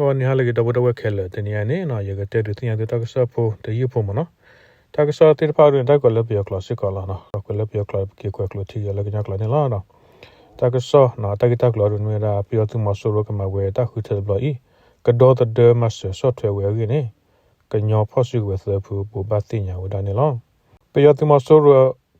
ဟောနေဟာလေကတဘတဝက်ခဲလေတနေရနေနော်ရကတဲ့တူတင်ရတဲ့တကဆဖို့တရဖို့မနော်တကဆတိဖာရင်တကလည်းပြောကလစစ်ကလာနော်ကလည်းပြောကလကေကွက်လို့တီရလည်းကညကလည်းလာနော်တကဆနော်တကတကလရုံမရာပြောသူမဆိုရကမဝဲတခုတဲ့ဘလို့ဤကတော့တဲ့မဆဆော့ထွဲဝဲရင်းနေကညောဖော့စုဝဲသဖူပူပတ်တင်ညာဝဒနေလောပြောသူမဆိုရ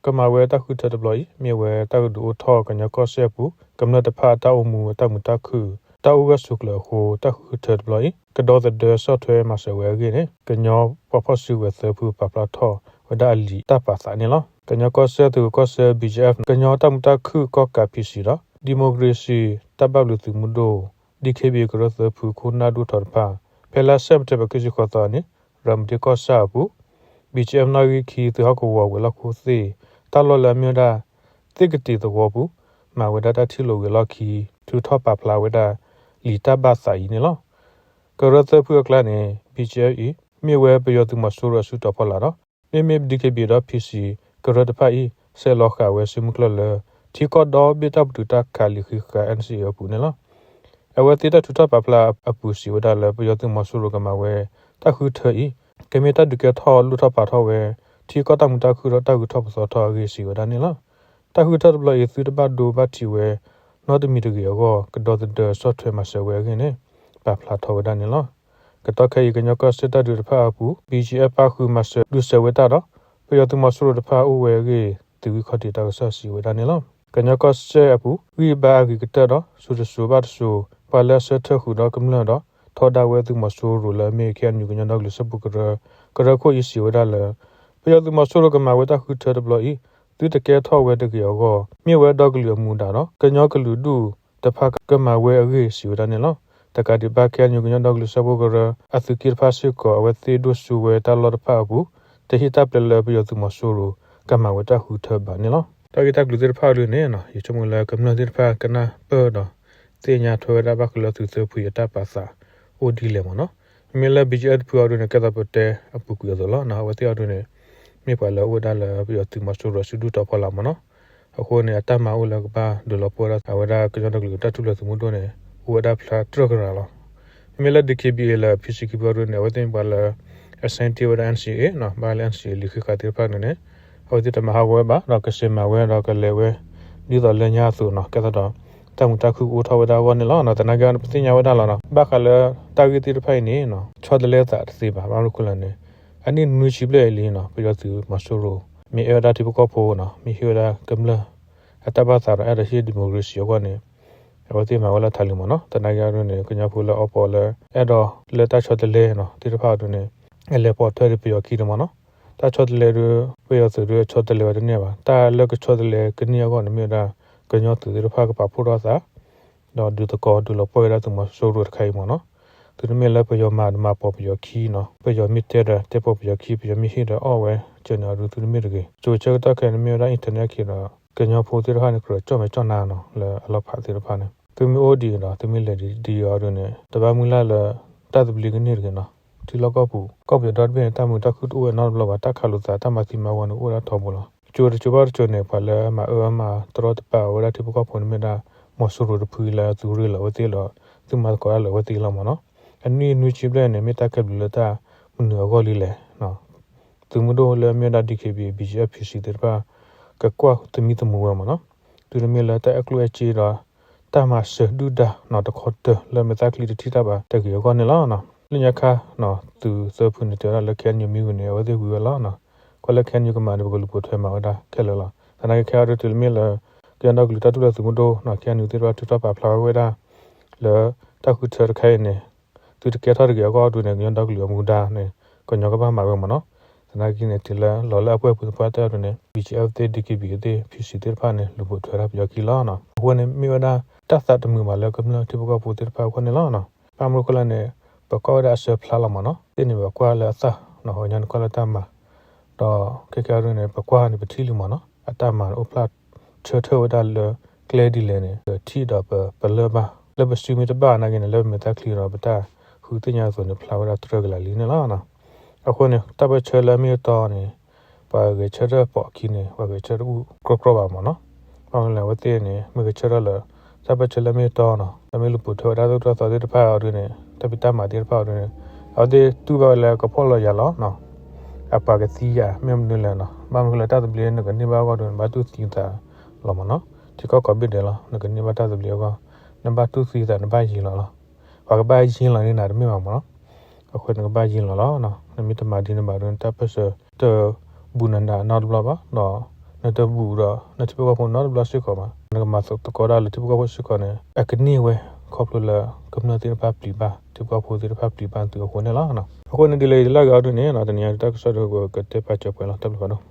ကမဝဲတခုတဲ့ဘလို့ဤမြေဝဲတကဒူထောကညကောဆက်ပူကမ္နတဖာတောက်မှုတမှုတခု တာဥကဆုကလဟိုတခုထက်ဘလို့ကတော့တဲ့ဆော့ထွဲမှာဆဝဲကြီးနေကညောပပဆုဝဲသဖူပပလာထောဝဒါလီတပါစာနေလောကညောကောဆက်သူကောဆက် BJF ကညောတမှုတခုကောကပီစီတော့ဒီမိုကရေစီတပတ်လူသူမှုတို့ DKB ကရသဖူခုနာဒူထော်ပါဖဲလာဆက်တဲ့ပကိစီခေါ်တော်နေရမ်ဒီကောဆာဘူး BJF နာဝီခီသူဟကောဝဝလခုစီတလောလမြဒတိကတိတော့ဘူးမဝဒတာတီလိုဝလခီသူထော်ပါဖလာဝဒါ လီတဘဆိုင်နေလောကရသဖူကလနေ BJE မြေဝဲပယောသူမဆိုရဆုတော့ဖလာတော့မြေမြေ DKB တော့ PC ကရတဖိုင်ဆဲလောခဝဲစမှုကလလတီကောဒေါ်ဘီတပ်တူတာခါလီခိက NCO ပူနေလောအဝတိတထူထပပလာအပူစီဝဒါလပယောသူမဆိုရကမဝဲတခုထေဤကမေတဒုကထောလူထပါထောဝဲတီကောတမှုတခုတော့တခုထောပစောထောရေစီဝဒါနေလောတခုထဘလယေသူတပတ်ဒိုဘတ်တီဝဲ နော်တမီတကရောကတော့တဲ့ဆော့ဖ်ဝဲမှာဆဝဲခင်းနေပပလာထောဝဒနေလောကတော့ခေကညကစတဒူတဖာပူ BGF ပါခုမှာဆဒူဆဝဲတာတော့ပယောတမဆရတဖာဥဝဲကြီးတူခတိတောဆစီဝဲဒနေလောကညကစအပူဝီဘာဂီကတတော့ဆူဆူဘတ်ဆူပါလက်ဆထခုတော့ကမလတော့ထောဒါဝဲသူမဆူရူလာမေကန်ညကညတော့လစပုကရကရခိုအစီဝဲဒါလပယောတမဆရကမဝဲတာခုထတဲ့ဘလို့ဤ သူတကယ်ထောက်ဝဲတကယ်ရောမြေဝဲတော့ကလူမူတာနော်ကညောကလူဒူတဖကကမဝဲအေးစီဝဒနေနော်တကတိဘကဲညုကညတော့ကလူစဘောကရအသုကိဖာစုကိုအဝသိဒုစုဝဲတလောဖအဘူးတဟိတပလလပြယသူမဆူရကမဝဲတဟုထဘာနေနော်တကတိကလူတဲ့ဖာလူနေနော်ယချမလာကမနတဲ့ဖာကနာပေတော့တင်ညာထွေရဘကလသူစဖူရတပါစာအိုဒီလေမနော်မီလာဘီဂျက်ဖူရနေကတဲ့ပတဲ့အပုကူရတော့နော်ဝတိရနေ မြေပါလောဝဒါလပြီးတော့သူမဆူရစုဒူတော့ဖလာမနော်အခုနေအတမအိုလကပါဒလပေါ်အဝဒါကကျွန်တော်တို့တတူလသမှုတော့နေဝဒါဖလာထရကရလာမြေလက်ဒီကေဘီလာဖီစီကီဘောရနေဝတင်ပါလာ SNT ဝဒ NCA နော်ဘာလန်စီလိခခတိဖာနေဟောဒီတမဟာဝဲပါတော့ကစင်မဝဲတော့ကလေဝဲဒီတော့လညာဆိုနော်ကဲတော့တမှုတခုဦးထဝဒါဝနေလောနော်တနကန်ပတိညာဝဒါလောနော်ဘာခလဲတာဂီတီဖိုင်နေနော်ချောဒလဲတာသိပါဘာလို့ခုလနေ ani nu chible li na pila tu masuro mi era ti ko po na mi hira kamla ataba sar era shi democracy ko ne ba ti ma wala thali mo no tana ya ro ne kunya phula opo le edo le ta chot le no ti pha do ne ele po thwe pi yo ki do mo no ta chot le ru pe yo su ru chot le wa ne ba ta le ko chot le kni yo ko ne mi da kunyo tu ti pha ka pa pho do sa do du to ko du lo po ra tu ma so ru khai mo no သူနမလပယောမာဒမပပယောခီနော်ပယောမီတဲရတဲပပယောခီပယောမီဟိရအော်ဝဲကျွန်တော်တို့သူနမရကေချိုချောတကဲနမရအင်တာနက်ခေနော်ကညောဖိုသေးရခါနကရကြော့မကြော့နာနော်လဲအလဖာသေးရဖာနေသူမီအိုဒီနော်သူမီလေဒီဒီရောတို့နေတပမူလာလဲတတ်ပလီကနေရကေနော်ဒီလောက်ကောက်ဘူးကောက်ပြတော့ပြင်းတမှုတခုတူဝဲနော်ဘလောပါတခါလို့သာတမစီမဝန်ဦးရထောဘူးလားချိုရချိုပါချိုနေပါလဲမအောမတော်တပါဝရတိပကောဖုန်မီတာမောဆူရူဖူလာသူရလဝတိလသူမကောရလဝတိလမနော် အနည်းနွေချစ်တဲ့နေမတက်ကပ်လတာမနဂောလီလေနော်သူမတို့လည်းမြတ်တာဒီကေဘီ BGF ဖြစ်စီတဲ့ပါကကွာတမီတမူဝမနော်သူလည်းမြတ်တဲ့အကလွဲချီတော့တမဆဒူဒာနော်တခေါ်တလည်းမတက်ကလီတီတာပါတကယ်ကောနေလားနော်လညခါနော်သူစဖုန်တဲ့လက်ခဲညမီဝင်ဝတဲ့ဝီလာနော်ကလခဲညကမန်ဘဂလူပိုထွဲမှာဒါခဲလလားတနင်္ဂခဲရတဲ့မြလည်းပြန်တော့ဂလူတတူလည်းသူမတို့နော်ခဲညူတဲ့ပါတူတာပါဖလာဝဲတာလေတခုထရခဲနေ သူတကယ်ထားတကယ်ကောတူနေညတော့ကလျမူဒါနေကညကပါမှာပဲမနော်စနာကိနေတလလော်လာပွဲပူပွားတဲ့နေ BGF တဲ့ DKB တဲ့ PC တဲ့ဖာနေလူပိုထွေရပြကီလာနော်ဟိုနေမိဝဒတတ်တမှုမှာလည်းကမလို့တိပကပူတဲ့ဖာခွနေလာနော်ပမလို့ကလည်းနေပကောရဆဖလာလာမနော်တင်းနေဘကွာလာသနော်ဟိုညန်ကလတမတော့ကေကရနေပကွာနေပတိလူမနော်အတမအိုပလတ်ချေထောဒါလကလေဒီလေနေတီတော့ပလဘလဘစတူမီတဘာနာကင်းလဘမတကလီရောပတာ ခုတင်ညာဆိုနေဖလာဝရထရကလာလီနေလားနော်အခုနေတပချေလမီတော်နေပါကချရပေါ်ကိနေဝကချရဘူးကကရပါမနော်ဘာလဲဝတိနေမကချရလာတပချေလမီတော်နော်အမေလူပူထောဒါတော့တော်တဲ့ဖာရနေတပိတမှာတေဖောက်တယ်အော်ဒီတူပါလေကဖော်လို့ရလောနော်အပါကစီယာမြမ်နလနော်ဘာမလို့တတ်တယ်နကနေဘာကတော့ဘာတူစီတာလောမနော်ဒီကောကဘစ်တယ်လားနကနေဘာတတ်တယ်ကနံပါတ်2စီတာနံပါတ်ကြီးလောလား ဘာကဘာကြီးလောနေနာမြင်မှာမနော်အခုနကဘာကြီးလောလားနော်နမီတမဒီနဘာတော့တပ်ပစတဘူနန္ဒာနော်ဘလပါနော်နတဘူတော့နတဘူကဖုန်နော်ဘလစစ်ကောမှာနကမဆောတကောရလတဘူကဖစစ်ကောနေအခနီဝဲခေါပလလကမ္နတိပပလီပါတဘူကဖိုဒီပပလီပန်တူခုနေလားနော်အခုနေဒီလေလာကတော့နေနော်တနည်းတက်ဆော့တော့ကတက်ပတ်ချက်ပွဲလားတပ်လို့ပါတော့